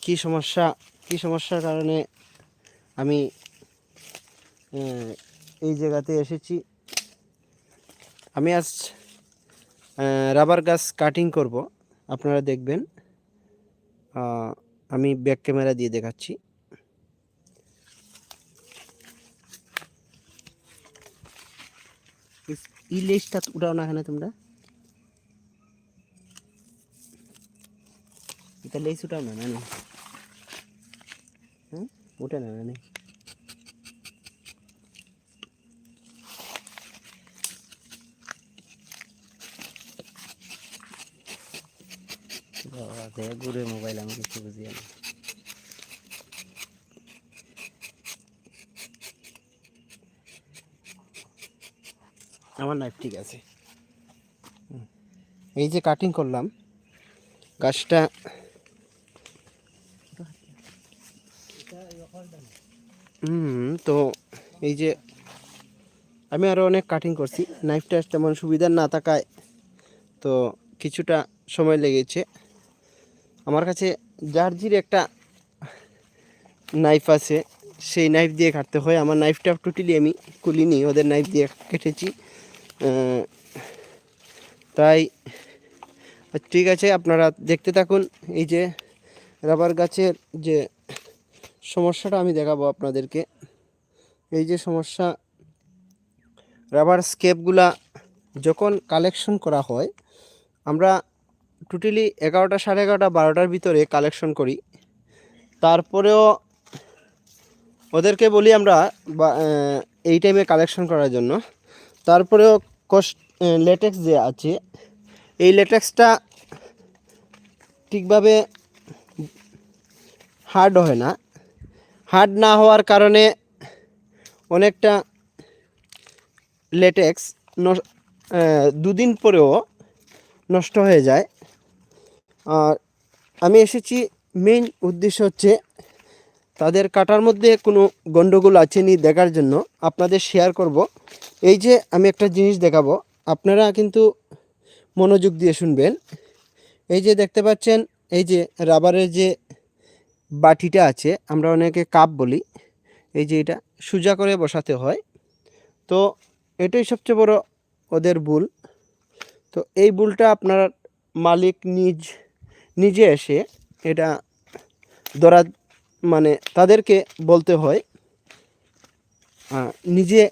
কি সমস্যা, কি সমস্যার কারণে আমি এই জায়গাতে এসেছি। আমি আজ রাবার গাছ কাটিং করব, আপনারা দেখবেন। আমি ব্যাক ক্যামেরা দিয়ে দেখাচ্ছি। ইস- ই লেজটা উঠাও না এখানে তোমরা। এটা লেজ উঠাও না না হ্যাঁ উঠে না না বাবা, দেখ, ঘুরে মোবাইল আমি কিছু বুঝি না। আমার নাইফ ঠিক আছে। এই যে কাটিং করলাম, গাছটা হুম, তো এই যে আমি আরও অনেক কাটিং করছি। নাইফটা তেমন সুবিধার না থাকায় তো কিছুটা সময় লেগেছে। আমার কাছে জার্জির একটা নাইফ আছে, সেই নাইফ দিয়ে কাটতে হয়। আমার নাইফটা টোটালি আমি কুলিনি ওদের নাইফ দিয়ে কেটেছি। তাই, ঠিক আছে, আপনারা দেখতে থাকুন। এই যে রাবার গাছের যে সমস্যাটা আমি দেখাবো আপনাদেরকে। এই যে সমস্যা রাবার স্কেপগুলা যখন কালেকশন করা হয়, আমরা টোটালি এগারোটা সাড়ে এগারোটা বারোটার ভিতরে কালেকশন করি। তারপরেও ওদেরকে বলি আমরা এই টাইমে কালেকশন করার জন্য। তারপরেও কষ্ট লেটেক্স যে আছে, এই লেটেক্সটা ঠিকভাবে হার্ড হয় না। হার্ড না হওয়ার কারণে অনেকটা লেটেক্স দুদিন পরেও নষ্ট হয়ে যায়। আর আমি এসেছি মেইন উদ্দেশ্য হচ্ছে তাদের কাটার মধ্যে কোনো গণ্ডগোল আছে নি দেখার জন্য। আপনাদের শেয়ার করব। এই যে আমি একটা জিনিস দেখাবো, আপনারা কিন্তু মনোযোগ দিয়ে শুনবেন। এই যে দেখতে পাচ্ছেন, এই যে রাবারের যে বাটিটা আছে, আমরা অনেকে কাপ বলি। এই যে এটা, সোজা করে বসাতে হয়। তো এটাই সবচেয়ে বড় ওদের ভুল। তো এই ভুলটা আপনার মালিক নিজ, নিজে এসে এটা ধরা মানে তাদেরকে বলতে হয়। নিজে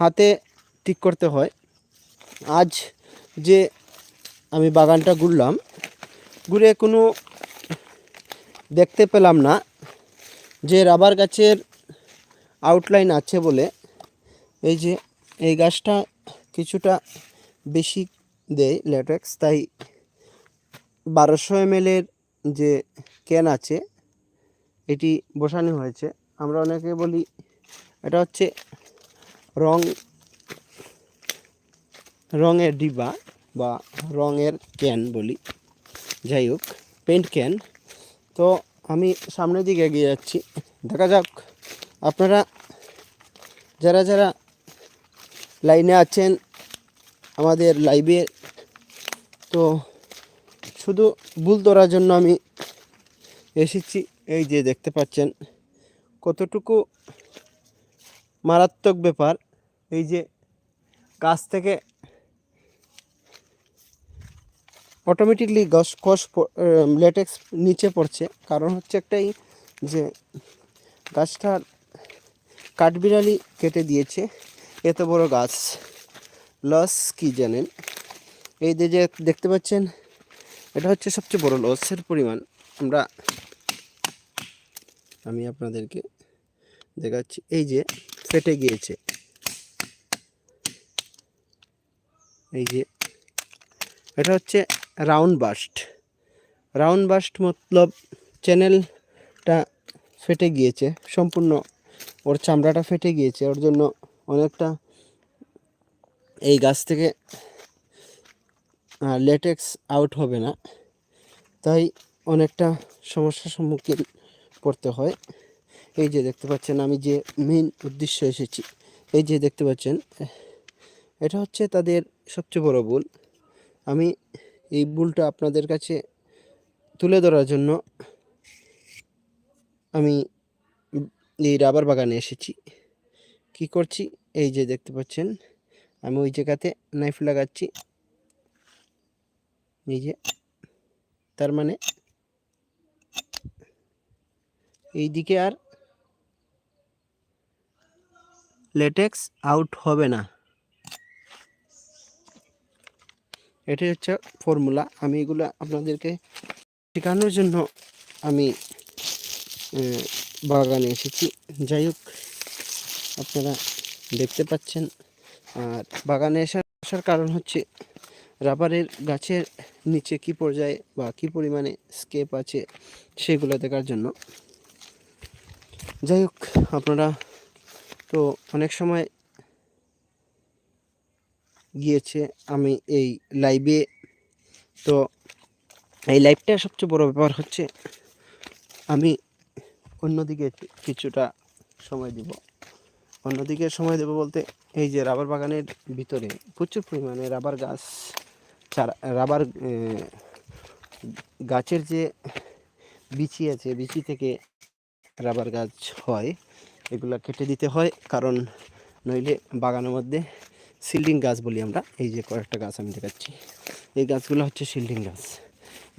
হাতে ঠিক করতে হয়। আজ যে আমি বাগানটা ঘুরলাম, ঘুরে কোনো দেখতে পেলাম না যে রাবার গাছের আউটলাইন আছে বলে। এই যে, এই গাছটা কিছুটা বেশি দেয় ল্যাটেক্স তাই বারোশো এমএলের যে ক্যান আছে, এটি বসানো হয়েছে। আমরা অনেকে বলি এটা হচ্ছে রং, রঙের ডিব্বা বা রঙের ক্যান বলি। যাই হোক পেন্ট ক্যান তো আমি সামনের দিকে এগিয়ে যাচ্ছি। দেখা যাক, আপনারা যারা যারা লাইনে আছেন আমাদের লাইভে তো শুধু ভুল ধরার জন্য আমি এসেছি। এই যে দেখতে পাচ্ছেন, কতটুকু মারাত্মক ব্যাপার। এই যে গাছ থেকে অটোমেটিকলি গস কস লেটেক্স নিচে পড়ছে। কারণ হচ্ছে একটাই যে গাছটার কাঠবিড়ালি কেটে দিয়েছে। এত বড় গাছ। লস কি জানেন? এই যে যে দেখতে পাচ্ছেন, এটা হচ্ছে সবচেয়ে বড় লসের পরিমাণ। আমরা, আমি আপনাদেরকে দেখাচ্ছি। এই যে ফেটে গিয়েছে। এই যে, এটা হচ্ছে রাউন্ড বাস্ট রাউন্ড বাস্ট মতলব চ্যানেলটা ফেটে গিয়েছে, সম্পূর্ণ ওর চামড়াটা ফেটে গিয়েছে, ওর জন্য অনেকটা এই গাছ থেকে লেটেক্স আউট হবে না, তাই অনেকটা সমস্যার সম্মুখীন পড়তে হয়। এই যে দেখতে পাচ্ছেন, আমি যে মেইন উদ্দেশ্য এসেছি, এই যে দেখতে পাচ্ছেন এটা হচ্ছে তাদের সবচেয়ে বড় ভুল। আমি এই ভুলটা আপনাদের কাছে তুলে ধরার জন্য আমি এই রাবার বাগানে এসেছি। কি করছি? এই যে দেখতে পাচ্ছেন, আমি ওই জায়গাতে নাইফ লাগাচ্ছি। এই যে, তার মানে এই দিকে আর লেটেক্স আউট হবে না। এটাই হচ্ছে ফর্মুলা আমি এগুলো আপনাদেরকে শেখানোর জন্য আমি বাগানে এসেছি। যাই হোক, আপনারা দেখতে পাচ্ছেন। আর বাগানে আসার আসার কারণ হচ্ছে রাবারের গাছের নিচে কি পর্যায়ে বা কি পরিমাণে স্কেপ আছে সেগুলো দেখার জন্য। যাই হোক, আপনারা তো অনেক সময় গিয়েছে আমি এই লাইভে তো এই লাইভটা সবচেয়ে বড় ব্যাপার হচ্ছে, আমি অন্যদিকে কিছুটা সময় দিব। অন্যদিকে সময় দেবো বলতে এই যে রাবার বাগানের ভিতরে প্রচুর পরিমাণে রাবার গাছ, চারা, রাবার গাছের যে বিচি আছে, বিচি থেকে রাবার গাছ হয়, এগুলা কেটে দিতে হয়, কারণ নইলে বাগানের মধ্যে সিল্ডিং গাছ বলি আমরা। এই যে কয়েকটা গাছ আমি দেখাচ্ছি। এই গাছগুলো হচ্ছে সিল্ডিং গাছ।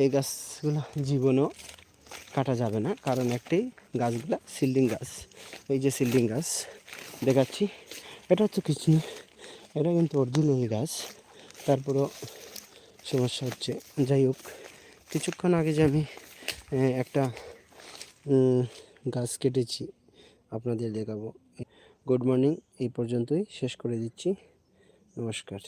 এই গাছগুলো জীবনও কাটা যাবে না, কারণ একটি গাছগুলা সিল্ডিং গাছ। এই যে সিল্ডিং গাছ দেখাচ্ছি। এটা হচ্ছে কিছু এটা কিন্তু অরিজিনাল গাছ। তারপরও সমস্যা হচ্ছে। যাই হোক, কিছুক্ষণ আগে যে আমি একটা গাছ কেটেছি, আপনাদের দেখাবো। গুড মর্নিং, এই পর্যন্তই। শেষ করে দিচ্ছি। নমস্কার।